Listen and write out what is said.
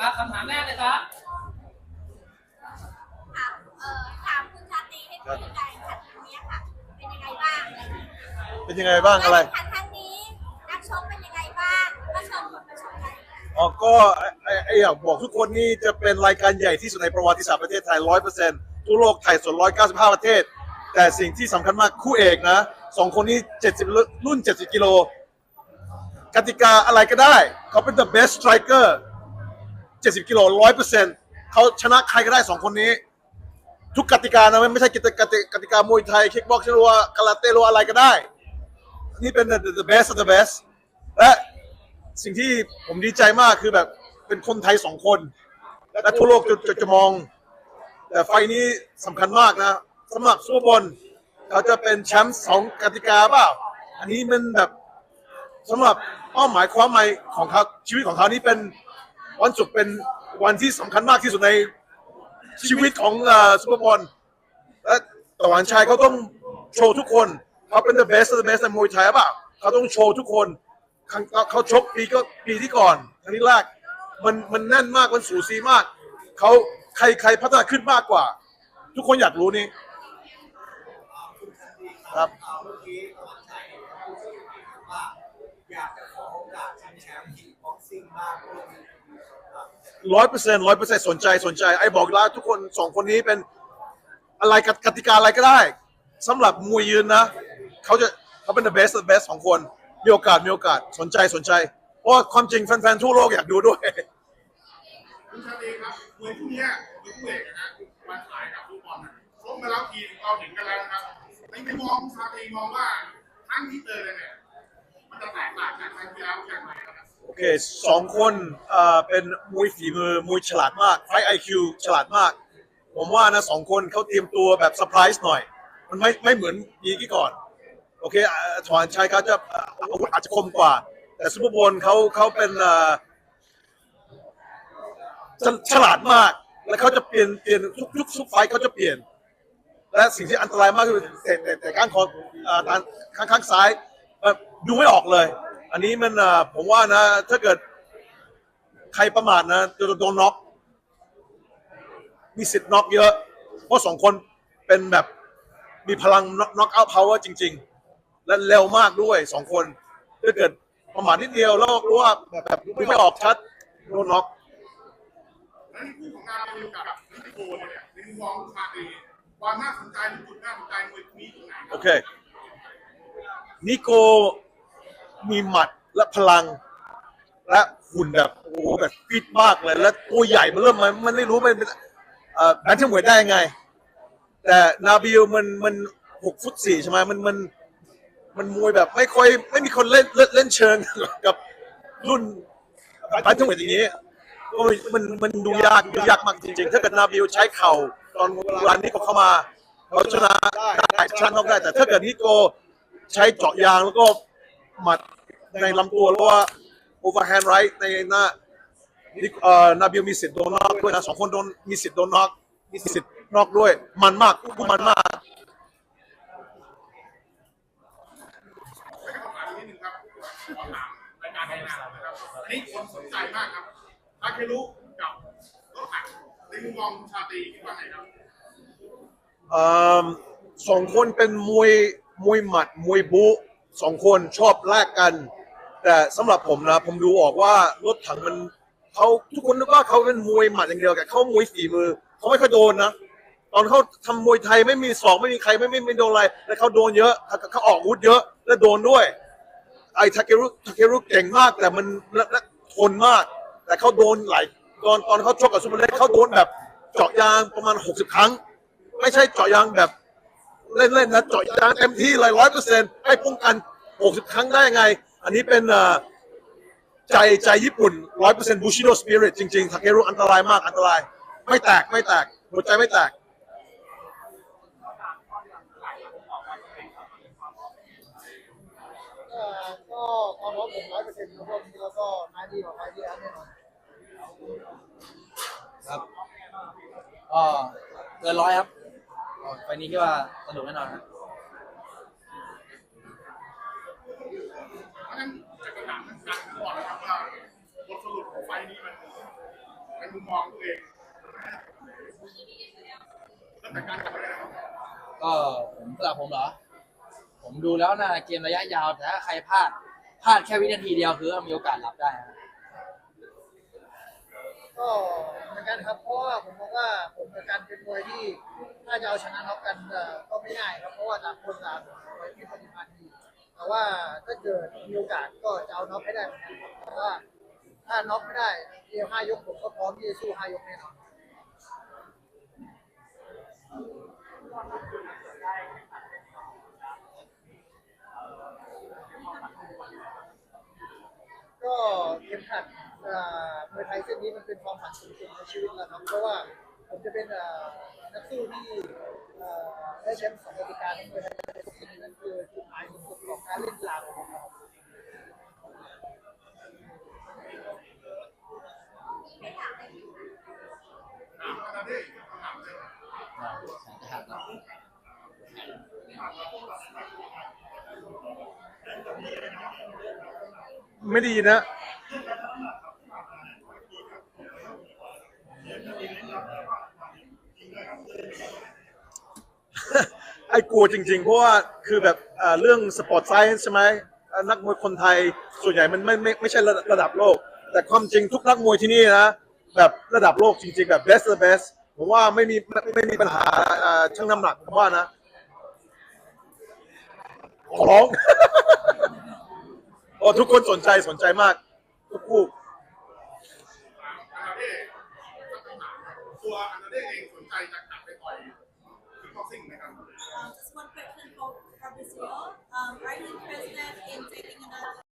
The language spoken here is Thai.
อะคำถามแรกเลยครับถามเอ่อถามคุณชาตรีให้คุณใจขัดครั้งนี้ค่ะเป็นยังไงบ้างเป็นยังไงบ้างอะไรขัดครั้งนี้ นักชกเป็นยังไงบ้างมาชมมาชมกันอ๋อก็ไอ้ไอ้อยากบอกทุกคนนี่จะเป็นรายการใหญ่ที่สุดในประวัติศาสตร์ประเทศไทยร้อยเปอร์เซ็นต์ทั่วโลกไทยส่วนร้อยเก้าสิบห้าประเทศ แต่สิ่งที่สำคัญมากคู่เอกนะสองคนนี้เจ็ดสิบรุ่นเจ็ดสิบกิโลกติกาอะไรก็ได้ เขาเป็น the best striker เจ็ดสิบกิโลร้อยเปอร์เซ็นต์เขาชนะใครก็ได้สองคนนี้ ทุกกติกานะไม่ไม่ใช่กติกากติกามวยไทยคิกบ็อกซ์หรือว่าคาราเต้หรือว่าอะไรก็ได้ นี่เป็น the, the best of the best และสิ่งที่ผมดีใจมากคือแบบเป็นคนไทยสองคน และทั่วโลกจะจะจะมอง แต่ไฟนี้สำคัญมากนะสำหรับซูเปอร์บอลเขาจะเป็นแชมป์สองกติกาเปล่า อันนี้มันแบบสำหรับเป้าหมายความหมายของเขาชีวิตของเขานี่เป็น วันศุกร์เป็นวันที่สำคัญมากที่สุดในชีวิตของซูเปอร์บอลและตะวันชัยเขาต้องโชว์ทุกคนเขาเป็น the best of the best ในมวยไทยเปล่าเขาต้องโชว์ทุกคนครั้งเขาชกปีก็ปีที่ก่อนครั้งที่แรกมันมันแน่นมากมันสูสีมากเขาใครใครพัฒนาขึ้นมากกว่า ทุกคนอยากรู้นี่ครับอยากจะขอโอกาสชิงแชมป์คิกบ็อกซิ่งบ้างเพื่อที่อ่า ร้อยเปอร์เซ็นต์ร้อยเปอร์เซ็นต์สนใจสนใจไอ้บอกแล้วทุกคนสองคนนี้เป็นอะไรกติกาอะไรก็ได้สำหรับมวยยืนนะเขาจะเขาเป็น the best the best ของคนมีโอกาสมีโอกาสสนใจสนใจเพราะความจริงแฟนๆทั่วโลกอยากดูด้วยคุณชาลีครับมวยคู่นี้มวยคู่เอกนะมาขายกับลูกบอลนะชกมาแล้วทีเราเห็นกันแล้วนะครับในมุมมองชาลีมองว่าครั้งที่เจอเนี่ย เคสองคนเอ่อเป็นมวยฝีมือมวยฉลาดมากไฟไอคิวฉลาดมาก ผมว่านะสองคนเขาเตรียมตัวแบบเซอร์ไพรส์หน่อย มันไม่ไม่เหมือนปีกี้ก่อน โอเคอ่าถอนชัยเขาจะอ่าอาวุธอาจจะคมกว่า แต่ซูเปอร์โบอลเขาเขาเป็นอ่อฉฉลาดมาก แล้วเขาจะเปลี่ยนเปลี่ยนทุกทุกทุกไฟท์เขาจะเปลี่ยน และสิ่งที่อันตรายมากคือแต่แต่แต่ข้างคออ่าด้านข้างข้างซ้ายเอ่อดูไม่ออกเลย อันนี้มันอ่าผมว่านะ ถ้าเกิดใครประมาทนะจะโดนน็อกมีสิทธิ์น็อกเยอะ เพราะสองคนเป็นแบบมีพลังน็อกเอาท์พาวเวอร์จริง ๆ และเร็วมากด้วยสองคน ถ้าเกิดประมาทนิดเดียวแล้วรู้ว่าแบบดูไม่ออกชัดโดนน็อกและในคู่ของงานเราอยู่กับนิโคเนี่ยในมุมมองชาลีความน่าสนใจหรือจุดน่าสนใจมวยนี้ตรงไหนคโอรับเคนิโก มีหมัดและพลัง และหุ่นแบบโอ้โหแบบฟิตมากเลย และตัวใหญ่มันเริ่มมันมันไม่รู้มันเป็นเอ่อแบนเทมเวทได้ยังไง แต่นาบิลมันมันหกฟุตสี่ใช่ไหมมันมันมันมวยแบบไม่ค่อยไม่มีคนเล่นเล่นเล่นเชิง กับรุ่นแบนเทมเวทอย่างนี้ก็มันมันดูยากดูยากมากจริงๆ ถ้าเกิดนาบิลใช้เข่าตอนเวลานี้ก็เข้ามาเขาชนะได้ชนะเขาได้แต่ถ้าเกิดนิโกใช้เจาะยางแล้วก็หมัด ในลำตัวแล้วว่า overhand right ในหน้านี่เอ่อนาบิลมีสิทธิ์โดนน็อกด้วยนะสองคนโดนมีสิทธิ์โดนน็อกมีสิทธิ์น็อกด้วย มันมากคู่มันมากไม่ได้คำถามนิดนึงครับขอถามรายการไทยนานะครับอันนี้คนสนใจมากครับทาเครุกับรถถังในมุมมองชาลีคิดว่าไงครับเอ่อสองคนเป็นมวยมวยหมัดมวยบุสองคนชอบแลกกัน แต่สำหรับผมนะผมดูออกว่ารถถังมันเขาทุกคนนึกว่าเขาเป็นมวยหมัดอย่างเดียวแต่เขามวยฝีมือเขาไม่ค่อยโดนนะตอนเขาทำมวยไทยไม่มีศอกไม่มีใครไม่ไม่ไม่โดนอะไรแล้วเขาโดนเยอะเขาเขาออกอาวุธเยอะและโดนด้วย ไอ้ทาเครุทาเครุเก่งมากแต่มันและและทนมาก แต่เขาโดนหลายตอนตอนเขาชกกับซูเปอร์เล็กเขาโดนแบบเจาะยางประมาณ 60 ครั้ง ไม่ใช่เจาะยางแบบ เล่นๆนะเจาะยางเต็มที่เลยร้อยเปอร์เซ็นต์ให้ป้องกัน 60 ครั้งได้ยังไง อันนี้เป็นใจใจญี่ปุ่นร้อยเปอร์เซ็นต์บูชิโดสปิริตจริงๆทาเครุอันตรายมากอันตราย ไม่แตกไม่แตก หัวใจไม่แตก ก็ความร้อมผมร้อยเปอร์เซ็นต์ครับผมแล้วก็มาดีกว่าไปที่แล้วแน่นอนครับก็เกินร้อยครับไฟนี้คิดว่าสนุกแน่นอนครับ เพราะฉะนั้นจะ ก่อนนะครับว่าบทสรุปของไฟล์นี้มันในมุมมองตัวเองตั้งแต่การทำอะไรนะครับก็ผมสำหรับผมเหรอ ผมดูแล้วน่าเกมระยะยาวแต่ถ้าใครพลาดพลาดแค่วินาทีเดียวคือมีโอกาสรับได้ครับก็เหมือนกันครับเพราะว่าผมมองว่าผมกับการเป็นมวยที่ ถ้าจะเอาชนะน็อกกันเอ่อก็ไม่ง่ายครับเพราะว่าต่างคนต่างมวยที่ปฏิบัติ แต่ว่าถ้าเกิดมีโอกาสก็จะเอาน็อกให้ได้เหมือนกันแต่ว่าถ้าน็อกไม่ได้เดียวห้ายกผมก็พร้อมที่จะสู้ห้ายกแน่นอนก็เข็มขัดมวยไทยเส้นนี้มันเป็นความฝันสูงสุดในชีวิตแล้วครับเพราะว่าผมจะเป็นนักสู้ที่ได้แชมป์สองรายการในมวยไทยเส้นนี้นั่นคือจุดหมายสูงสุดของการเล่นกีฬาของผมครับ ถามอาจารย์ได้คำถามเลย จะหักแล้ว ไม่ดีนะ ไอ้กลัวจริง ๆ เพราะว่าคือแบบเอ่อเรื่องสปอร์ตไซน์ใช่ไหมอ่อนักมวยคนไทยส่วนใหญ่มันไม่ไม่ไม่ใช่ระดับระดับโลก แต่ความจริงทุกนักมวยที่นี่นะ แบบระดับโลกจริง ๆ แบบ best the best ผมว่าไม่มีไม่ไม่มีปัญหาอ่อช่างน้ำหนักผมว่านะขอร้อง อ้ทุกคนสนใจสนใจมาก ทุกคู่ตัวอาจารย์ได้เองสนใจจะกลับไปต่อยคิกบ็อกซิ่งไหมครับ Um, just one question for Fabrizio. Um, are you interested in taking another